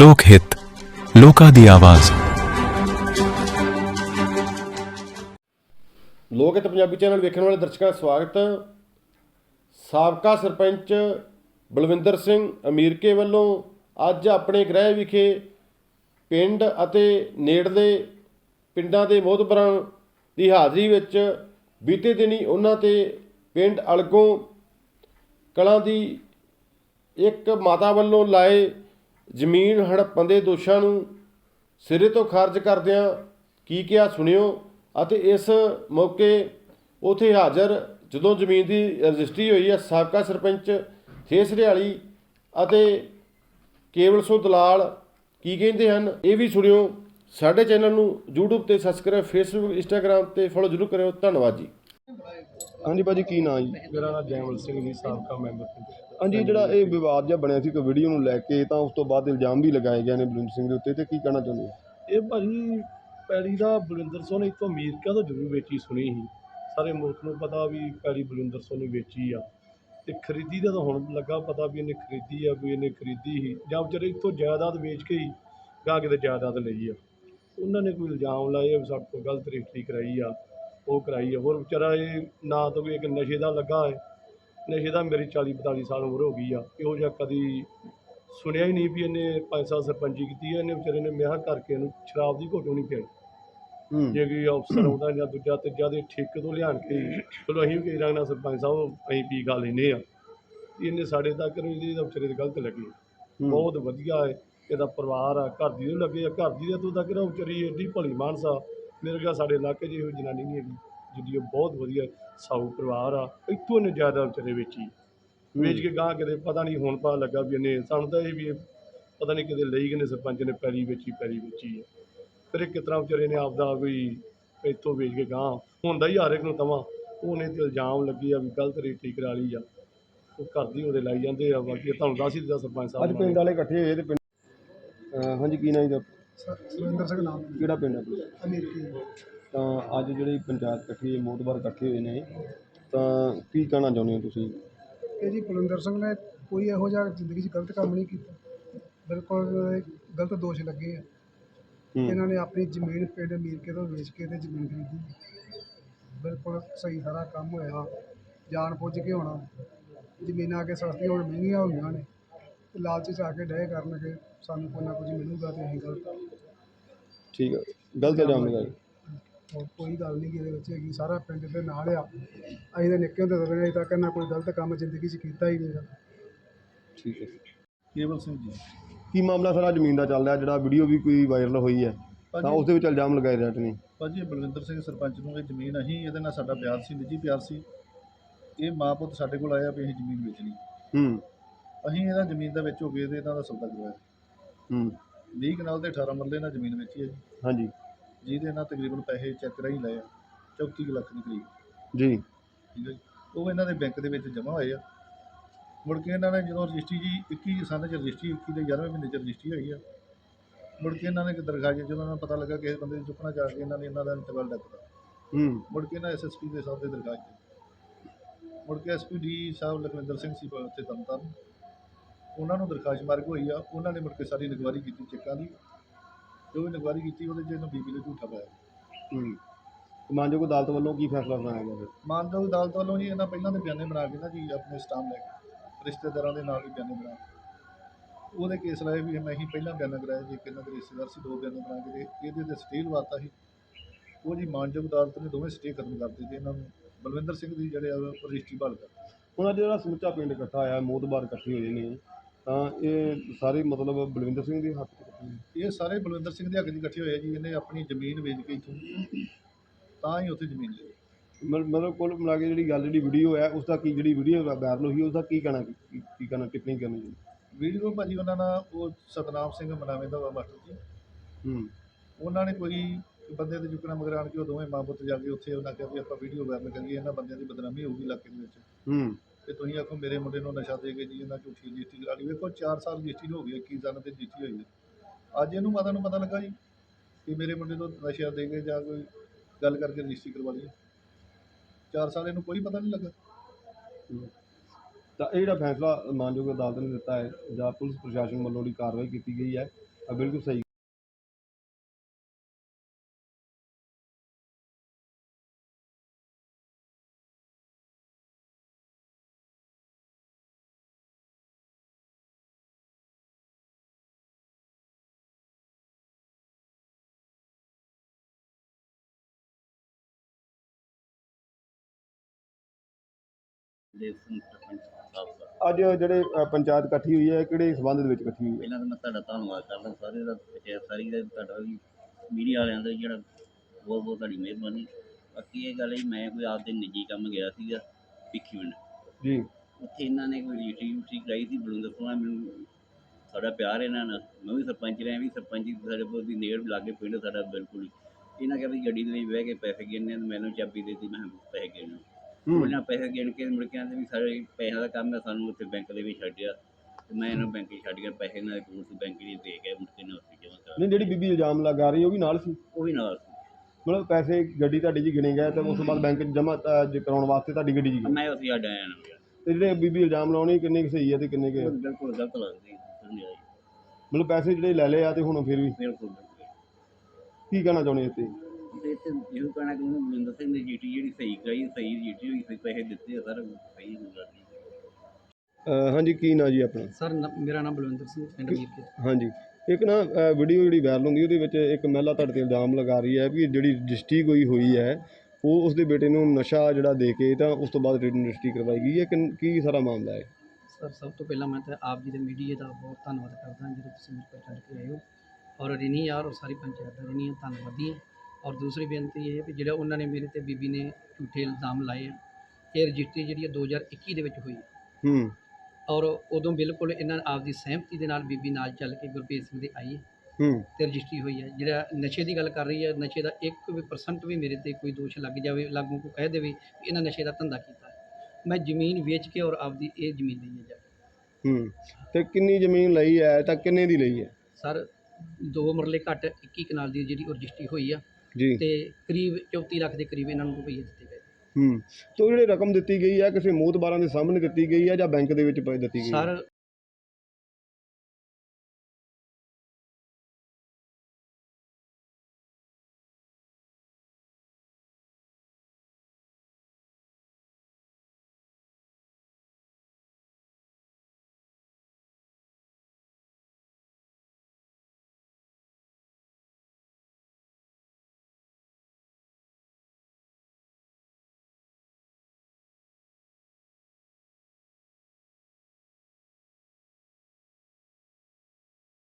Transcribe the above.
ਲੋਕ ਹਿੱਤ, ਲੋਕਾਂ ਦੀ ਆਵਾਜ਼। ਲੋਕ ਹਿੱਤ ਪੰਜਾਬੀ ਚੈਨਲ ਵੇਖਣ ਵਾਲੇ ਦਰਸ਼ਕਾਂ ਦਾ ਸਵਾਗਤ। ਸਾਬਕਾ ਸਰਪੰਚ ਬਲਵਿੰਦਰ ਸਿੰਘ ਅਮੀਰਕੇ ਵੱਲੋਂ ਅੱਜ ਆਪਣੇ ਗ੍ਰਹਿ ਵਿਖੇ ਪਿੰਡ ਅਤੇ ਨੇੜਲੇ ਪਿੰਡਾਂ ਦੇ ਮੋਹਤਬਰਾਂ ਦੀ ਹਾਜ਼ਰੀ ਵਿੱਚ ਬੀਤੇ ਦਿਨੀ ਉਹਨਾਂ ਤੇ ਪਿੰਡ ਅਲਗੋਂ ਕਲਾਂ ਦੀ ਇੱਕ ਮਾਤਾ ਵੱਲੋਂ ਲਾਏ ਜ਼ਮੀਨ ਹੜੱਪਣ ਦੇ ਦੋਸ਼ਾਂ ਨੂੰ ਸਿਰੇ ਤੋਂ ਖਾਰਜ ਕਰਦਿਆਂ ਕੀ ਕਿਹਾ ਸੁਣਿਓ ਅਤੇ ਇਸ ਮੌਕੇ ਉਥੇ ਹਾਜ਼ਰ ਜਦੋਂ ਜ਼ਮੀਨ ਦੀ ਰਜਿਸਟਰੀ ਹੋਈ ਹੈ, ਸਾਬਕਾ ਸਰਪੰਚ ਖੇਸਰਿਆਲੀ ਅਤੇ ਕੇਵਲ ਸੋ ਦਲਾਲ ਕੀ ਕਹਿੰਦੇ ਹਨ, ਇਹ ਵੀ ਸੁਣਿਓ। ਸਾਡੇ ਚੈਨਲ ਨੂੰ YouTube ਤੇ ਸਬਸਕ੍ਰਾਈਬ Facebook, Instagram ਤੇ ਫੋਲੋ ਜ਼ਰੂਰ ਕਰਿਓ। ਧੰਨਵਾਦ ਜੀ। ਹਾਂਜੀ ਭਾਜੀ ਕੀ ਨਾਂ ਜੀ? ਮੇਰਾ ਨਾਮ ਜੈਮਲ ਸਿੰਘ ਜੀ ਸਾਬਕਾ ਮੈਂਬਰ ਹਾਂਜੀ ਜਿਹੜਾ ਇਹ ਵਿਵਾਦ ਜਿਹਾ ਬਣਿਆ ਸੀ ਇੱਕ ਵੀਡੀਓ ਨੂੰ ਲੈ ਕੇ ਤਾਂ ਉਸ ਤੋਂ ਬਾਅਦ ਇਲਜ਼ਾਮ ਵੀ ਲਗਾਏ ਗਏ ਨੇ ਬਲਵਿੰਦਰ ਸਿੰਘ ਦੇ ਉੱਤੇ ਤੇ ਕੀ ਕਹਿਣਾ ਚਾਹੁੰਦੇ ਹੋ? ਇਹ ਭਾਜੀ ਪੈੜੀ ਦਾ ਬਲਵਿੰਦਰ ਸਿੰਘ ਨੇ ਇੱਥੋਂ ਅਮਰੀਕਾ ਤੋਂ ਜ਼ਰੂਰ ਵੇਚੀ ਸੁਣੀ ਸੀ। ਸਾਰੇ ਮੁਲਕ ਨੂੰ ਪਤਾ ਵੀ ਪੈੜੀ ਬਲਵਿੰਦਰ ਸਿੰਘ ਨੇ ਵੇਚੀ ਆ। ਤੇ ਖਰੀਦੀ ਦਾ ਤਾਂ ਹੁਣ ਲੱਗਾ ਪਤਾ ਵੀ ਇਹਨੇ ਖਰੀਦੀ ਆ ਕੋਈ ਇਹਨੇ ਖਰੀਦੀ ਸੀ। ਜਾਂ ਵਿਚਾਰੇ ਇੱਥੋਂ ਜਾਇਦਾਦ ਵੇਚ ਕੇ ਹੀ ਗਾਹ ਕਿਤੇ ਜਾਇਦਾਦ ਲਈ ਆ। ਉਹਨਾਂ ਨੇ ਕੋਈ ਇਲਜ਼ਾਮ ਲਾਏ ਵੀ ਸਾਡੇ ਕੋਲ ਗਲਤ ਰਜਿਸਟਰੀ ਕਰਾਈ ਆ। ਉਹ ਕਰਾਈ ਆ। ਹੋਰ ਵਿਚਾਰਾ ਇਹ ਨਾ ਤਾਂ ਕੋਈ ਇੱਕ ਨਸ਼ੇ ਦਾ ਲੱਗਾ ਹੈ ਨਸ਼ੇ ਦਾ ਮੇਰੀ 40 42 ਸਾਲ ਉਮਰ ਹੋ ਗਈ ਆ। ਇਹੋ ਜਿਹਾ ਕਦੀ ਸੁਣਿਆ ਹੀ ਨਹੀਂ ਵੀ ਇਹਨੇ ਪੰਜ ਸਾਲ ਸਰਪੰਚੀ ਕੀਤੀ ਹੈ ਇਹਨੇ ਵਿਚਾਰੇ ਨੇ ਵਿਆਹ ਕਰਕੇ ਇਹਨੂੰ ਸ਼ਰਾਬ ਦੀ ਘੋਟੋ ਨਹੀਂ ਹੂੰ। ਜੇ ਕੋਈ ਅਫਸਰ ਆਉਂਦਾ ਜਾਂ ਦੂਜਾ ਤੀਜਾ ਦੇ ਠੇਕੇ ਤੋਂ ਲਿਆਣ ਕੇ ਚਲੋ ਅਸੀਂ ਵੀ ਕਹੀ ਰੰਗਨਾ ਸਰਪੰਚ ਸਾਹਿਬ ਅਸੀਂ ਪੀ ਖਾ ਲੈਨੇ ਆ ਇਹਨੇ ਸਾਡੇ ਤੱਕ ਇਹਦੀ ਤਾਂ ਵਿਚਾਰੇ ਦੀ ਗਲਤ ਲੱਗੀ। ਬਹੁਤ ਵਧੀਆ ਹੈ। ਇਹਦਾ ਪਰਿਵਾਰ ਆ ਘਰ ਦੀ ਨੂੰ ਲੱਗੇ ਆ। ਘਰ ਦੀ ਦੇ ਤੋਂ ਤੱਕ ਨਾ ਵਿਚਾਰੀ ਏਡੀ ਭਲੀ ਮਾਨਸ। ਮੇਰੇ ਖਿਆਲ ਸਾਡੇ ਇਲਾਕੇ 'ਚ ਇਹੋ ਜਨਾਨੀ ਨਹੀਂ ਹੈਗੀ ਜਿਹਦੀ ਉਹ ਬਹੁਤ ਵਧੀਆ ਸਾਊ ਪਰਿਵਾਰ ਆ ਇੱਥੋਂ ਇਹਨੇ ਜ਼ਿਆਦਾ ਵਿਚਾਰੇ ਵੇਚੀ। ਵੇਚ ਕੇ ਗਾਂ ਕਿਤੇ ਪਤਾ ਨਹੀਂ ਹੁਣ ਪਤਾ ਲੱਗਾ ਵੀ ਇਹਨੇ ਸਾਨੂੰ ਤਾਂ ਇਹ ਵੀ ਇਹ ਪਤਾ ਨਹੀਂ ਕਿਤੇ ਲਈ ਕਿਨੇ ਸਰਪੰਚ ਨੇ ਪੈਰੀ ਵੇਚੀ ਪੈਰੀ ਵੇਚੀ ਹੈ ਫਿਰ ਇਹ ਤਰ੍ਹਾਂ ਵਿਚਾਰੇ ਨੇ ਆਪਦਾ ਕੋਈ ਇੱਥੋਂ ਵੇਚ ਕੇ ਗਾਂ ਹੁੰਦਾ ਹੀ ਹਰ ਇੱਕ ਨੂੰ ਤਵਾਂ ਉਹਨੇ ਤੇ ਇਲਜ਼ਾਮ ਲੱਗੀ ਆ ਵੀ ਗਲਤ ਰੇਟੀ ਕਰਾ ਲਈ ਆ। ਉਹ ਘਰ ਦੀ ਉਹਦੇ ਲਾਈ ਜਾਂਦੇ ਆ ਬਾਕੀ ਤੁਹਾਨੂੰ ਦੱਸ ਹੀ ਦਿੱਤਾ ਸਰਪੰਚ ਅੱਜ ਸਾਹਿਬ ਪਿੰਡ ਨੇ ਵਾਲੇ ਇਕੱਠੇ ਹੋਏ ਤੇ ਪਿੰਡ ਹਾਂਜੀ ਕੀ ਨਾਂ ਜੀ ਸੁਰਿੰਦਰ ਸਿੰਘ ਨਾਮ ਕਿਹੜਾ ਪਿੰਡ ਹੈ ਆਪਣਾ? ਅਮਰੀਕੀ ਤਾਂ ਅੱਜ ਜਿਹੜੀ ਪੰਚਾਇਤ ਇਕੱਠੀ ਹੋਈ ਮੋਤਬਰ ਇਕੱਠੇ ਹੋਏ ਨੇ। ਤਾਂ ਕੀ ਕਹਿਣਾ ਚਾਹੁੰਦੇ ਹੋ ਤੁਸੀਂ? ਇਹ ਜੀ ਕੁਲਵਿੰਦਰ ਸਿੰਘ ਨੇ ਕੋਈ ਇਹੋ ਜਿਹਾ ਜ਼ਿੰਦਗੀ 'ਚ ਗਲਤ ਕੰਮ ਨਹੀਂ ਕੀਤਾ। ਬਿਲਕੁਲ ਗਲਤ ਦੋਸ਼ ਲੱਗੇ ਆ। ਹੂੰ। ਇਹਨਾਂ ਨੇ ਆਪਣੀ ਜ਼ਮੀਨ ਪਿੰਡ ਅਮੀਰਕੇ ਤੋਂ ਵੇਚ ਕੇ ਤੇ ਜ਼ਮੀਨ ਖਰੀਦੀ। ਬਿਲਕੁਲ ਸਹੀ ਸਾਰਾ ਕੰਮ ਹੋਇਆ ਜਾਣ ਬੁੱਝ ਕੇ ਹੋਣਾ ਜ਼ਮੀਨਾਂ ਅੱਗੇ ਸਸਤੀਆਂ ਹੁਣ ਮਹਿੰਗੀਆਂ ਹੋਈਆਂ ਨੇ। ਲਾਲਚ 'ਚ ਆ ਕੇ ਡਏ ਕਰਨਗੇ ਸਾਨੂੰ ਕੋਈ ਨਾ ਕੁਝ ਮਿਲੂਗਾ ਤੇ ਅਸੀਂ ਗਲਤ ਠੀਕ ਹੈ ਗਲਤ ਇਲਜ਼ਾਮ ਲਗਾਏ ਹੋਰ ਕੋਈ ਗੱਲ ਨਹੀਂ ਇਹਦੇ ਵਿੱਚ ਹੈਗੀ ਸਾਰਾ ਪਿੰਡ ਦੇ ਨਾਲ ਆ। ਅਸੀਂ ਤਾਂ ਨਿੱਕੇ ਹੁੰਦੇ ਤੋਂ ਅਜੇ ਤੱਕ ਨਾ ਕੋਈ ਗਲਤ ਕੰਮ ਜ਼ਿੰਦਗੀ 'ਚ ਕੀਤਾ ਹੀ ਨਹੀਂ ਠੀਕ ਹੈ ਕੇਵਲ ਸਿੰਘ ਜੀ। ਕੀ ਮਾਮਲਾ ਸਾਰਾ ਜ਼ਮੀਨ ਦਾ ਚੱਲ ਰਿਹਾ ਜਿਹੜਾ ਵੀਡੀਓ ਵੀ ਕੋਈ ਵਾਇਰਲ ਹੋਈ ਹੈ? ਤਾਂ ਉਸ ਦੇ ਵਿੱਚ ਇਲਜ਼ਾਮ ਲਗਾਏ ਰਹੇ ਨੇ ਭਾਜੀ ਬਲਵਿੰਦਰ ਸਿੰਘ ਸਰਪੰਚ ਨੂੰ ਇਹ ਜ਼ਮੀਨ ਅਸੀਂ ਇਹਦੇ ਨਾਲ ਸਾਡਾ ਪਿਆਰ ਸੀ ਨਿੱਜੀ ਪਿਆਰ ਸੀ। ਇਹ ਮਾਂ ਪੁੱਤ ਸਾਡੇ ਕੋਲ ਆਇਆ ਵੀ ਅਸੀਂ ਜ਼ਮੀਨ ਵੇਚਣੀ। ਹੂੰ। ਅਸੀਂ ਇਹਦਾ ਜ਼ਮੀਨ ਦਾ ਵਿੱਚ ਹੋ ਗਏ ਤੇ ਇਹਨਾਂ ਦਾ ਸੌਦਾ ਕਰਵਾਇਆ। ਹੂੰ। 20 ਕਨਾਲ ਦੇ 18 ਮਰਲੇ ਨਾਲ ਜ਼ਮੀਨ ਵੇਚੀ ਹੈ ਜੀ। ਹਾਂਜੀ। ਜਿਹਦੇ ਨਾਲ ਤਕਰੀਬਨ ਪੈਸੇ ਚੈੱਕ ਰਾਹੀਂ ਲਏ ਆ 34 ਕੁ ਲੱਖ ਦੇ ਕਰੀਬ। ਜੀ। ਠੀਕ ਹੈ ਜੀ। ਉਹ ਇਹਨਾਂ ਦੇ ਬੈਂਕ ਦੇ ਵਿੱਚ ਜਮ੍ਹਾਂ ਹੋਏ ਆ। ਮੁੜ ਕੇ ਇਹਨਾਂ ਨੇ ਜਦੋਂ ਰਜਿਸਟਰੀ ਜੀ 21 ਸਾਲ ਚ ਰਜਿਸਟਰੀ 21 ਦੇ 11ਵੇਂ ਮਹੀਨੇ ਚ ਰਜਿਸਟਰੀ ਹੋਈ ਆ ਮੁੜ ਕੇ ਇਹਨਾਂ ਨੇ ਇੱਕ ਦਰਖਾਸਤ ਜਦੋਂ ਇਹਨਾਂ ਨੂੰ ਪਤਾ ਲੱਗਾ ਕਿ ਇਸ ਬੰਦੇ ਨੂੰ ਚੁੱਕਣਾ ਚਾਹ ਕੇ ਇਹਨਾਂ ਨੇ ਇਹਨਾਂ ਦਾ ਇੰਤਕਾਲ ਡੱਕਦਾ ਹੂੰ। ਮੁੜ ਕੇ ਨਾ ਐਸਐਸਪੀ ਦੇ ਸਾਹਿਬ ਦੇ ਦਰਖਾਸਤ ਦਿੱਤੀ ਮੁੜ ਕੇ ਐਸਪੀ ਡੀ ਸਾਹਿਬ ਲਖਵਿੰਦਰ ਸਿੰਘ ਸੀ ਉੱਥੇ ਤਰਨਤਾਰਨ ਉਹਨਾਂ ਨੂੰ ਦਰਖਾਸਤ ਮਾਰਗ ਹੋਈ ਆ ਉਹਨਾਂ ਨੇ ਮੁੜ ਕੇ ਸਾਰੀ ਨਿਗਵਾਰੀ ਕੀਤੀ ਚੈੱਕਾਂ ਦੀ। ਜੋ ਵੀ ਨਿਗਵਾਰੀ ਕੀਤੀ ਉਹਦੇ 'ਚ ਇਹਨੂੰ ਬੀਬੀ ਨੇ ਝੂਠਾ ਪਾਇਆ। ਹੂੰ। ਮਾਨਯੋਗ ਅਦਾਲਤ ਵੱਲੋਂ ਕੀ ਫੈਸਲਾ ਸੁਣਾਇਆ ਗਿਆ ਫਿਰ? ਮਾਨਯੋਗ ਅਦਾਲਤ ਵੱਲੋਂ ਜੀ ਇਹਨਾਂ ਪਹਿਲਾਂ ਦੇ ਬਿਆਨੇ ਬਣਾ ਕੇ ਨਾ ਜੀ ਆਪਣੇ ਸਟਾਮ ਲੈ ਕੇ ਰਿਸ਼ਤੇਦਾਰਾਂ ਦੇ ਨਾਲ ਵੀ ਬਿਆਨੇ ਬਣਾ ਕੇ। ਉਹਦੇ ਕੇਸ ਲਾਏ ਵੀ ਮੈਂ ਹੀ ਪਹਿਲਾਂ ਬਿਆਨ ਕਰਾਇਆ ਜੀ ਕਿ ਇਹਨਾਂ ਦੇ ਰਿਸ਼ਤੇਦਾਰ ਸੀ ਦੋ ਬਿਆਨੇ ਬਣਾ ਕੇ ਤੇ ਇਹਦੇ ਤੇ ਸਟੇ ਲਵਾਤਾ ਸੀ। ਉਹ ਜੀ ਮਾਨਯੋਗ ਅਦਾਲਤ ਨੇ ਦੋਵੇਂ ਸਟੇ ਖਤਮ ਕਰ ਦਿੱਤੇ ਇਹਨਾਂ ਨੂੰ। ਬਲਵਿੰਦਰ ਸਿੰਘ ਦੀ ਜਿਹੜੇ ਆ ਉਹ ਰਜਿਸਟਰੀ ਬਹਾਲ ਕਰ ਅੱਜ ਜਿਹੜਾ ਸਮੁੱਚਾ ਪਿੰਡ ਇਕੱਠਾ ਹੋਇਆ ਮੋਤਬਾਰ ਇਕੱਠੇ ਹੋਏ ਨੇ। ਤਾਂ ਇਹ ਸਾਰੇ ਮਤਲਬ ਬਲਵਿੰਦਰ ਸਿੰਘ ਦੇ ਹੱਥ ਇਹ ਸਾਰੇ ਬਲਵਿੰਦਰ ਸਿੰਘ ਦੇ ਹੱਕ 'ਚ ਇਕੱਠੇ ਹੋਏ ਜੀ ਇਹਨੇ ਆਪਣੀ ਜ਼ਮੀਨ ਵੇਚ ਕੇ ਇੱਥੋਂ ਤਾਂ ਹੀ ਉੱਥੇ ਜ਼ਮੀਨ ਲਈ। ਮਤਲਬ ਮਤਲਬ ਕੁੱਲ ਮਿਲਾ ਕੇ ਜਿਹੜੀ ਗੱਲ ਜਿਹੜੀ ਵੀਡੀਓ ਹੈ ਉਸ ਦਾ ਕੀ ਜਿਹੜੀ ਵੀਡੀਓ ਵਾਇਰਲ ਹੋਈ ਉਸ ਦਾ ਕੀ ਕਹਿਣਾ ਕੀ ਕੀ ਕਹਿਣਾ ਟਿੱਪਣੀ ਕਰਨੀ ਜੀ? ਵੀਡੀਓ ਭਾਜੀ ਉਹਨਾਂ ਨਾਲ ਉਹ ਸਤਨਾਮ ਸਿੰਘ ਮਨਾਵੇਂ ਦਾ ਵਾ ਮਾਸਟਰ ਜੀ। ਹੂੰ। ਉਹਨਾਂ ਨੇ ਕੋਈ ਬੰਦੇ ਦੇ ਚੁੱਕਣਾ ਮਗਰ ਆਣ ਕੇ ਉਹ ਦੋਵੇਂ ਮਾਂ ਪੁੱਤ ਜਾ ਕੇ ਉੱਥੇ ਉਹਨਾਂ ਕਿਹਾ ਵੀ ਆਪਾਂ ਵੀਡੀਓ ਵਾਇਰਲ ਕਰੀਏ ਇਹਨਾਂ ਬੰਦਿਆਂ ਦੀ ਬਦਨਾਮੀ ਹੋਊਗੀ ਇਲਾਕੇ ਦੇ ਵਿੱਚ। ਹੂੰ। ਤੇ ਤੁਸੀਂ ਆਖੋ ਮੇਰੇ ਮੁੰਡੇ ਨੂੰ ਨਸ਼ਾ ਦੇ ਕੇ ਜੀ, ਇਹਨਾਂ ਝੂਠੀ ਰਜਿਸਟਰੀ ਕਰਾ ਲਈ। ਵੇਖੋ 4 ਸਾਲ ਰਜਿਸਟਰੀ ਹੋ ਗਈ 21 ਸਾਲ ਤੇ ਰਜਿਸਟਰੀ ਹੋਈ ਹੈ। ਅੱਜ ਇਹਨੂੰ ਮਾਤਾ ਨੂੰ ਪਤਾ ਲੱਗਾ ਜੀ ਕਿ ਮੇਰੇ ਮੁੰਡੇ ਨੂੰ ਨਸ਼ਾ ਦੇ ਕੇ ਜਾਂ ਕੋਈ ਗੱਲ ਕਰਕੇ ਰਜਿਸਟਰੀ ਕਰਵਾ ਲਈ 4 ਸਾਲ ਇਹਨੂੰ ਕੋਈ ਪਤਾ ਨਹੀਂ ਲੱਗਾ। ਤਾਂ ਇਹ ਜਿਹੜਾ ਫੈਸਲਾ ਮਾਨਯੋਗ ਅਦਾਲਤ ਨੇ ਦਿੱਤਾ ਹੈ, ਜਾਂ ਪੁਲਿਸ ਪ੍ਰਸ਼ਾਸਨ ਵੱਲੋਂ ਜਿਹੜੀ ਕਾਰਵਾਈ ਕੀਤੀ ਗਈ ਹੈ ਬਿਲਕੁਲ ਸਹੀ ਦੇਵ ਸਿੰਘ ਸਰਪੰਚ ਸਾਹਿਬ ਦਾ ਅੱਜ ਜਿਹੜੇ ਅ, ਪੰਚਾਇਤ ਇਕੱਠੀ ਹੋਈ ਹੈ ਕਿਹੜੇ ਸਬੰਧ ਦੇ ਵਿੱਚ ਇਕੱਠੀ ਹੋਈ ਹੈ? ਪਹਿਲਾਂ ਤਾਂ ਮੈਂ ਤੁਹਾਡਾ ਧੰਨਵਾਦ ਕਰਦਾ ਸਾਰੇ ਦਾ ਪੰਚਾਇਤ ਸਾਰੀ ਦਾ ਤੁਹਾਡਾ ਵੀ ਮੀਡੀਆ ਵਾਲਿਆਂ ਦਾ ਜਿਹੜਾ ਬਹੁਤ ਬਹੁਤ ਤੁਹਾਡੀ ਮਿਹਰਬਾਨੀ। ਬਾਕੀ ਇਹ ਗੱਲ ਹੈ ਮੈਂ ਕੋਈ ਆਪਦੇ ਨਿੱਜੀ ਕੰਮ ਗਿਆ ਸੀਗਾ ਭਿੱਖੀ ਪਿੰਡ। ਜੀ। ਉੱਥੇ ਇਹਨਾਂ ਨੇ ਕੋਈ ਰਜਿਸਟਰੀ ਰੂਸਟਰੀ ਕਰਾਈ ਸੀ ਬਲਵਿੰਦਰ ਸਿੰਘ ਨਾਲ ਮੈਨੂੰ ਸਾਡਾ ਪਿਆਰ ਇਹਨਾਂ ਨਾਲ। ਮੈਂ ਵੀ ਸਰਪੰਚ ਰਿਹਾ ਵੀ ਸਰਪੰਚੀ ਸਾਡੇ ਕੋਲ ਦੀ ਨੇੜ ਲਾਗੇ ਪਿੰਡ ਸਾਡਾ ਬਿਲਕੁਲ। ਹੀ ਇਹਨਾਂ ਕਿਹਾ ਵੀ ਗੱਡੀ ਦੇ ਵਿੱਚ ਬਹਿ ਕੇ ਪੈਸੇ ਗਿਣਨੇ ਤੇ ਮੈਨੂੰ ਚਾਬੀ ਦੇ ਦਿੱਤੀ ਮੈਂ ਕਿਹਾ ਪੈਸੇ ਗਿਣ ਉਹਨਾਂ ਪੈਸੇ ਗਿਣ ਕੇ ਮੁੜ ਕੇ ਆਂਦੇ ਵੀ ਸਾਰੇ ਪੈਸਿਆਂ ਦਾ ਕੰਮ ਹੈ ਸਾਨੂੰ ਉੱਥੇ ਬੈਂਕ ਦੇ ਵਿੱਚ ਛੱਡਿਆ ਤੇ ਮੈਂ ਇਹਨੂੰ ਬੈਂਕ 'ਚ ਛੱਡ ਗਿਆ ਪੈਸੇ ਇਹਨਾਂ ਦੇ ਕੋਲ ਬੈਂਕ ਦੇ ਦੇ ਕੇ ਮੁੜ ਕੇ ਨਾ ਉੱਥੇ ਜਮ੍ਹਾਂ ਕਰਾ ਨਹੀਂ ਜਿਹੜੀ ਬੀਬੀ ਇਲਜ਼ਾਮ ਲਗਾ ਰਹੀ ਹੈ ਉਹ ਵੀ ਨਾਲ ਸੀ? ਉਹ ਵੀ ਨਾਲ ਸੀ। ਮਤਲਬ ਪੈਸੇ ਗੱਡੀ ਤੁਹਾਡੀ ਜੀ ਗਿਣੇ ਗਏ ਤੇ ਉਸ ਤੋਂ ਬਾਅਦ ਬੈਂਕ 'ਚ ਜਮ੍ਹਾਂ ਕਰਾਉਣ ਵਾਸਤੇ ਤੁਹਾਡੀ ਗੱਡੀ ਜੀ ਗਈ ਮੈਂ ਉੱਥੇ ਛੱਡ ਆਇਆ ਨਾ ਤੇ ਜਿਹੜੇ ਬੀਬੀ ਇਲਜ਼ਾਮ ਲਾਉਣੇ ਕਿੰਨੇ ਕੁ ਸਹੀ ਹੈ ਤੇ ਕਿੰਨੇ ਕੁ ਬਿਲਕੁਲ ਗਲਤ ਲੱਗਦੀ ਸਮਝ ਆਈ। ਮਤਲਬ ਪੈਸੇ ਜਿਹੜੇ ਲੈ ਲਏ ਆ ਤੇ ਹੁਣ ਫਿਰ ਵੀ? ਬਿਲਕੁਲ ਬਿਲਕੁਲ। ਕੀ ਕਹਿਣਾ ਚਾਹੁੰਦੇ ਇੱਥੇ ਤੇ ਇੱਥੇ ਇਹੋ ਕਹਿਣਾ ਕਿ ਉਹਨੂੰ ਬਲਿੰਦਰ ਸਿੰਘ ਦੀ ਜੀਟੀ ਜਿਹੜੀ ਸਹੀ ਕਰਾਈ ਸਹੀ ਜੀਟੀ ਹੋਈ ਸਹੀ ਪੈਸੇ ਦਿੱਤੇ ਆ ਸਰ ਸਹੀ ਗੱਲ ਨਹੀਂ ਹਾਂਜੀ ਕੀ ਨਾਂ ਜੀ ਆਪਣਾ? ਸਰ ਨ- ਮੇਰਾ ਨਾਮ ਬਲਵਿੰਦਰ ਸਿੰਘ ਪਿੰਡ ਮੀਰਕੇ ਹਾਂਜੀ। ਇੱਕ ਨਾ ਵੀਡੀਓ ਜਿਹੜੀ ਵਾਇਰਲ ਹੁੰਦੀ ਉਹਦੇ ਵਿੱਚ ਇੱਕ ਮਹਿਲਾ ਤੁਹਾਡੇ ਤੇ ਇਲਜ਼ਾਮ ਲਗਾ ਰਹੀ ਹੈ ਵੀ ਜਿਹੜੀ ਰਜਿਸਟਰੀ ਕੋਈ ਹੋਈ ਹੈ ਉਹ ਉਸਦੇ ਬੇਟੇ ਨੂੰ ਨਸ਼ਾ ਜਿਹੜਾ ਦੇ ਕੇ ਤਾਂ ਉਸ ਤੋਂ ਬਾਅਦ ਰਜਿਸਟਰੀ ਕਰਵਾਈ ਗਈ ਹੈ ਕਿ ਕੀ ਸਾਰਾ ਮਾਮਲਾ ਹੈ? ਸਰ ਸਭ ਤੋਂ ਪਹਿਲਾਂ ਮੈਂ ਤਾਂ ਆਪ ਜੀ ਦੇ ਮੀਡੀਆ ਦਾ ਬਹੁਤ ਧੰਨਵਾਦ ਕਰਦਾ ਹਾਂ ਜਿਹੜੇ ਤੁਸੀਂ ਮੇਰੇ ਕੋਲ ਛੱਡ ਕੇ ਆਏ ਹੋ। ਔਰ ਰਿਨੀ ਯਾਰ ਔਰ ਸਾਰੀ ਪੰਚਾਇਤ ਦਾ ਰਿਨੀ ਧੰਨਵਾਦੀ ਹਾਂ ਔਰ ਦੂਸਰੀ ਬੇਨਤੀ ਇਹ ਹੈ ਕਿ ਜਿਹੜਾ ਉਹਨਾਂ ਨੇ ਮੇਰੇ ਤੇ ਬੀਬੀ ਨੇ ਝੂਠੇ ਇਲਜ਼ਾਮ ਲਾਏ ਆ ਇਹ ਰਜਿਸਟਰੀ ਜਿਹੜੀ ਹੈ 2021 ਦੇ ਵਿੱਚ ਹੋਈ ਹੈ। ਔਰ ਉਦੋਂ ਬਿਲਕੁਲ ਇਹਨਾਂ ਆਪ ਦੀ ਸਹਿਮਤੀ ਦੇ ਨਾਲ ਬੀਬੀ ਨਾਲ ਚੱਲ ਕੇ ਗੁਰਪ੍ਰੀਤ ਸਿੰਘ ਦੇ ਆਈ ਹੈ ਹੂੰ ਤੇ ਰਜਿਸਟਰੀ ਹੋਈ ਹੈ ਜਿਹੜਾ ਨਸ਼ੇ ਦੀ ਗੱਲ ਕਰ ਰਹੀ ਹੈ ਨਸ਼ੇ ਦਾ 1 ਵੀ ਪਰਸੈਂਟ ਵੀ ਮੇਰੇ ਤੇ ਕੋਈ ਦੋਸ਼ ਲੱਗ ਜਾਵੇ ਲਾਗੂ ਕੋ ਕਹਿ ਦੇਵੇ ਕਿ ਇਹਨਾਂ ਨਸ਼ੇ ਦਾ ਧੰਦਾ ਕੀਤਾ। ਮੈਂ ਜ਼ਮੀਨ ਵੇਚ ਕੇ ਔਰ ਆਪਦੀ ਇਹ ਜ਼ਮੀਨ ਲਈ ਹੈ ਜਾ। ਹੂੰ ਤੇ ਕਿੰਨੀ ਜ਼ਮੀਨ ਲਈ ਹੈ ਤਾਂ ਕਿੰਨੇ ਦੀ ਲਈ ਹੈ ਸਰ ਦੋ ਮਰਲੇ ਘੱਟ 21 ਕਨਾਲ ਦੀ ਜਿਹੜੀ ਰਜਿਸਟਰੀ ਹੋਈ ਆ ਜੀ। ਤੇ ਕਰੀਬ 34 ਲੱਖ ਦੇ ਕਰੀਬ ਇਹਨਾਂ ਨੂੰ ਰੁਪਏ ਦਿੱਤੇ ਗਏ। ਹੂੰ। ਤੇ ਜਿਹੜੀ ਰਕਮ ਦਿੱਤੀ ਗਈ ਹੈ ਕਿਸੇ ਮੋਤਬਾਰਾਂ ਦੇ ਸਾਹਮਣੇ ਦਿੱਤੀ ਗਈ ਹੈ ਜਾਂ ਬੈਂਕ ਦੇ ਵਿੱਚ ਪ- ਦਿੱਤੀ ਗਈ ਹੈ ਸਰ